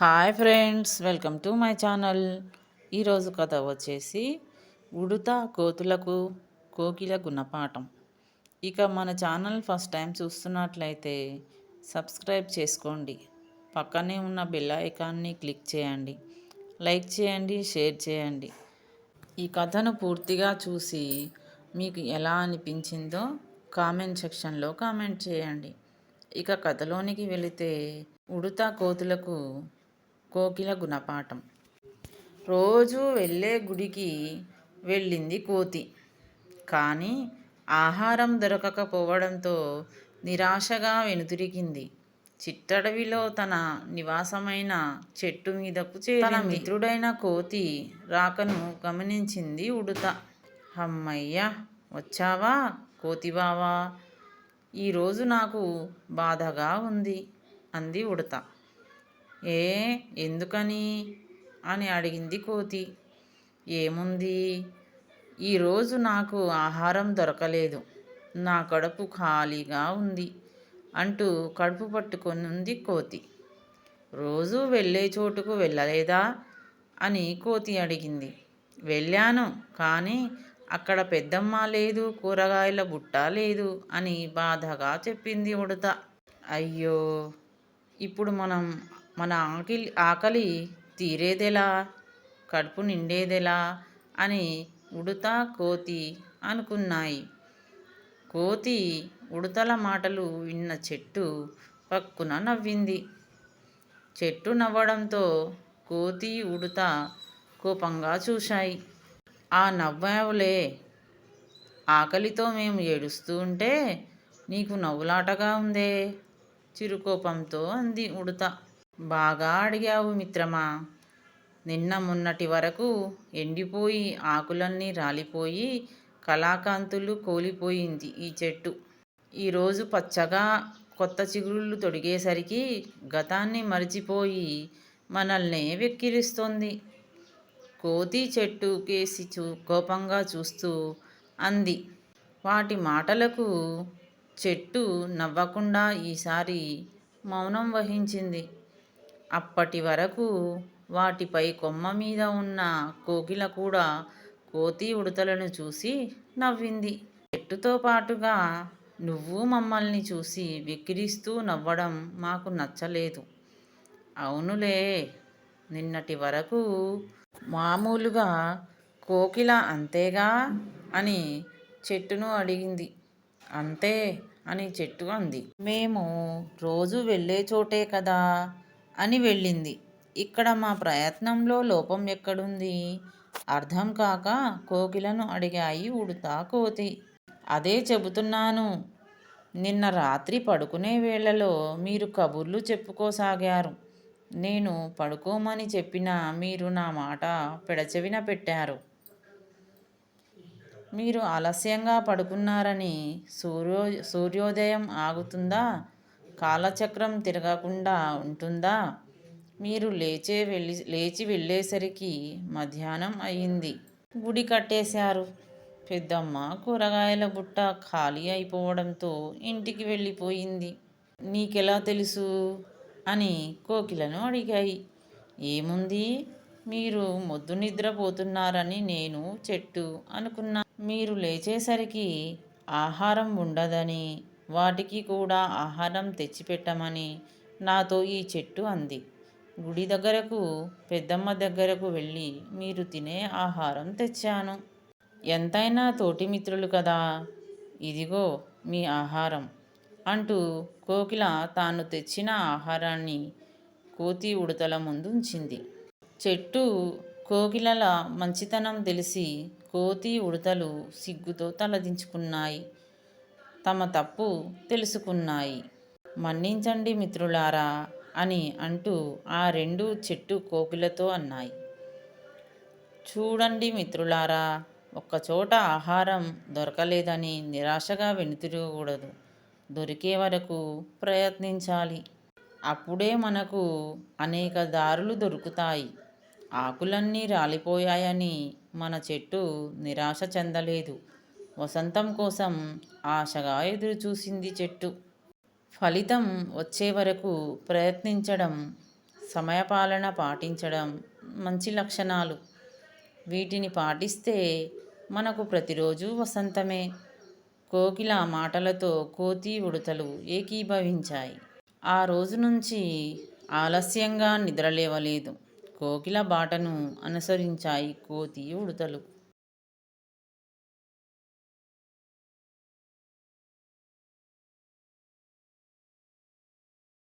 Hi friends welcome to my channel. ఈరోజు కథ వచ్చేసి ఉడుత కోతులకు కోకిల గుణపాఠం. ఇక మన ఛానల్ ఫస్ట్ టైం చూస్తున్నట్లయితే సబ్స్క్రైబ్ చేసుకోండి. పక్కనే ఉన్న బెల్ ఐకాన్ని క్లిక్ చేయండి. లైక్ చేయండి షేర్ చేయండి. ఈ కథను పూర్తిగా చూసి మీకు ఎలా అనిపించిందో కామెంట్ సెక్షన్లో కామెంట్ చేయండి. ఇక కథలోనికి వెళితే ఉడుత కోతులకు కోకిల గుణపాఠం. రోజు వెళ్ళే గుడికి వెళ్ళింది కోతి. కానీ ఆహారం దొరకకపోవడంతో నిరాశగా వెనుతిరిగింది. చిట్టడవిలో తన నివాసమైన చెట్టు మీదకు తన మిత్రుడైన కోతి రాకను గమనించింది ఉడుత. అమ్మయ్య వచ్చావా? కోతి బావా ఈరోజు నాకు బాధగా ఉంది అంది ఉడత. ఏ ఎందుకని? అని అడిగింది కోతి. ఏముంది? ఈరోజు నాకు ఆహారం దొరకలేదు. నా కడుపు ఖాళీగా ఉంది అంటూ కడుపు పట్టుకొని ఉంది కోతి. రోజు వెళ్ళే చోటుకు వెళ్ళలేదా? అని కోతి అడిగింది. వెళ్ళాను కానీ అక్కడ పెద్దమ్మ లేదు కూరగాయల బుట్ట లేదు అని బాధగా చెప్పింది ఉడత. అయ్యో! ఇప్పుడు మనం మన ఆకలి ఆకలి తీరేదెలా? కడుపు నిండేదెలా? అని ఉడుతా కోతి అనుకున్నాయి. కోతి ఉడతల మాటలు విన్న చెట్టు పక్కున నవ్వింది. చెట్టు నవ్వడంతో కోతి ఉడత కోపంగా చూశాయి. ఆ నవ్వావులే. ఆకలితో మేము ఏడుస్తూ ఉంటే నీకు నవ్వులాటగా ఉందే? చిరుకోపంతో అంది ఉడత. బాగా అడిగావు మిత్రమా. నిన్న మొన్నటి వరకు ఎండిపోయి ఆకులన్నీ రాలిపోయి కళాకాంతులు కోలిపోయింది ఈ చెట్టు. ఈరోజు పచ్చగా కొత్త చిగుళ్ళు తొడిగేసరికి గతాన్ని మరిచిపోయి మనల్నే వెక్కిరిస్తోంది. కోతి చెట్టు కేసి చూ కోపంగా చూస్తూ అంది. వాటి మాటలకు చెట్టు నవ్వకుండా ఈసారి మౌనం వహించింది. అప్పటి వరకు వాటిపై కొమ్మ మీద ఉన్న కోకిల కూడా కోతి ఉడతలను చూసి నవ్వింది. చెట్టుతో పాటుగా నువ్వు మమ్మల్ని చూసి వెక్కిరిస్తూ నవ్వడం మాకు నచ్చలేదు. అవునులే నిన్నటి వరకు మామూలుగా కోకిల అంతేగా అని చెట్టును అడిగింది. అంతే అని చెట్టు అంది. మేము రోజు వెళ్ళే చోటే కదా అని వెళ్ళింది. ఇక్కడ మా ప్రయత్నంలో లోపం ఎక్కడుంది? అర్థం కాక కోకిలను అడిగాయి ఉడుతా కోతి. అదే చెబుతున్నాను. నిన్న రాత్రి పడుకునే వేళలో మీరు కబుర్లు చెప్పుకోసాగారు. నేను పడుకోమని చెప్పినా మీరు నా మాట పెడచెవిన పెట్టారు. మీరు ఆలస్యంగా పడుకున్నారని సూర్యో సూర్యోదయం ఆగుతుందా? కాలచక్రం తిరగకుండా ఉంటుందా? మీరు లేచే వెళ్ళి లేచి వెళ్ళేసరికి మధ్యాహ్నం అయింది. గుడి కట్టేశారు. పెద్దమ్మ కూరగాయల బుట్ట ఖాళీ అయిపోవడంతో ఇంటికి వెళ్ళిపోయింది. నీకెలా తెలుసు? అని కోకిలను అడిగాయి. ఏముంది? మీరు మొద్దు నిద్రపోతున్నారని నేను చెట్టు అనుకున్నా. మీరు లేచేసరికి ఆహారం ఉండదని వాటికి కూడా ఆహారం తెచ్చిపెట్టమని నాతో ఈ చెట్టు అంది. గుడి దగ్గరకు పెద్దమ్మ దగ్గరకు వెళ్ళి మీరు తినే ఆహారం తెచ్చాను. ఎంతైనా తోటి మిత్రులు కదా. ఇదిగో మీ ఆహారం అంటూ కోకిల తాను తెచ్చిన ఆహారాన్ని కోతి ఉడతల ముందు ఉంచింది చెట్టు కోకిలల మంచితనం తెలిసి కోతి ఉడతలు సిగ్గుతో తలదించుకున్నాయి. తమ తప్పు తెలుసుకున్నాయి. మన్నించండి మిత్రులారా అని అంటూ ఆ రెండు చెట్టు కోకిలతో అన్నాయి. చూడండి మిత్రులారా ఒక్కచోట ఆహారం దొరకలేదని నిరాశగా వెనుతిరగకూడదు. దొరికే వరకు ప్రయత్నించాలి. అప్పుడే మనకు అనేక దారులు దొరుకుతాయి. ఆకులన్నీ రాలిపోయాయని మన చెట్టు నిరాశ చెందలేదు. వసంతం కోసం ఆశగా ఎదురుచూసింది చెట్టు. ఫలితం వచ్చే వరకు ప్రయత్నించడం సమయపాలన పాటించడం మంచి లక్షణాలు. వీటిని పాటిస్తే మనకు ప్రతిరోజు వసంతమే. కోకిల మాటలతో కోతి ఉడతలు ఏకీభవించాయి. ఆ రోజు నుంచి ఆలస్యంగా నిద్రలేవలేదు. కోకిల బాటను అనుసరించాయి కోతి ఉడతలు.